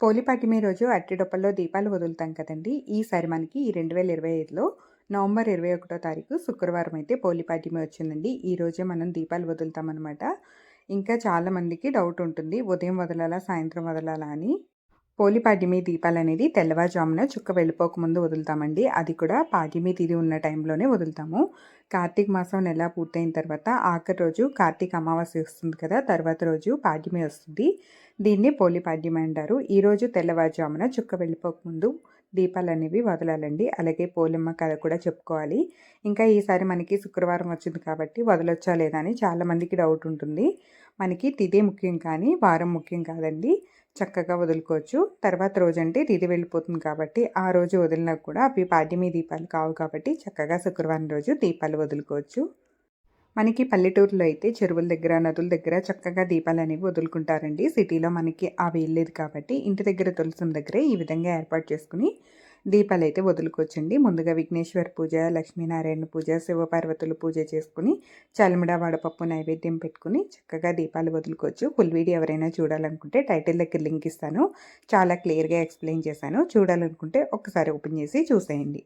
పోలిపాటిమి రోజు అట్టిడొప్పల్లో దీపాలు వదులుతాం కదండి. ఈసారి మనకి ఈ రెండు వేల ఇరవై ఐదులో నవంబర్ ఇరవై ఒకటో తారీఖు శుక్రవారం అయితే పోలిపాటిమి వచ్చిందండి. ఈ రోజే మనం దీపాలు వదులుతామన్నమాట. ఇంకా చాలామందికి డౌట్ ఉంటుంది. ఉదయం వదలాలా సాయంత్రం వదలాలా అని. పోలిపాడ్యమి దీపాలు అనేది తెల్లవారుజామున చుక్క వెళ్ళిపోకముందు వదులుతామండి. అది కూడా పాడ్యమి తిది ఉన్న టైంలోనే వదులుతాము. కార్తీక మాసం నెల పూర్తయిన తర్వాత ఆఖరి రోజు కార్తీక అమావాస్య వస్తుంది కదా తర్వాత రోజు పాడ్యమి వస్తుంది. దీన్ని పోలిపాడ్యమి అంటారు. ఈరోజు తెల్లవారుజామున చుక్క వెళ్ళిపోకముందు దీపాలు అనేవి వదలాలండి. అలాగే పోలమ్మ కథ కూడా చెప్పుకోవాలి. ఇంకా ఈసారి మనకి శుక్రవారం వచ్చింది కాబట్టి వదలొచ్చా లేదా అని చాలామందికి డౌట్ ఉంటుంది. మనకి తిదే ముఖ్యం కానీ వారం ముఖ్యం కాదండి. చక్కగా వదులుకోవచ్చు. తర్వాత రోజు అంటే తిది వెళ్ళిపోతుంది కాబట్టి ఆ రోజు వదిలినా కూడా అవి పాడ్యమి దీపాలు కావు కాబట్టి చక్కగా శుక్రవారం రోజు దీపాలు వదులుకోవచ్చు. మనకి పల్లెటూరులో అయితే చెరువుల దగ్గర నదుల దగ్గర చక్కగా దీపాలు అనేవి వదులుకుంటారండి. సిటీలో మనకి అవి లేదు కాబట్టి ఇంటి దగ్గర తులసం దగ్గరే ఈ విధంగా ఏర్పాటు చేసుకుని దీపాలు అయితే వదులుకోవచ్చండి. ముందుగా విఘ్నేశ్వర పూజ లక్ష్మీనారాయణ పూజ శివపార్వతులు పూజ చేసుకుని చలమిడ వడపప్పు నైవేద్యం పెట్టుకుని చక్కగా దీపాలు వదులుకోవచ్చు. ఫుల్ వీడియో ఎవరైనా చూడాలనుకుంటే టైటిల్ దగ్గర లింక్ ఇస్తాను. చాలా క్లియర్గా ఎక్స్ప్లెయిన్ చేశాను. చూడాలనుకుంటే ఒకసారి ఓపెన్ చేసి చూసేయండి.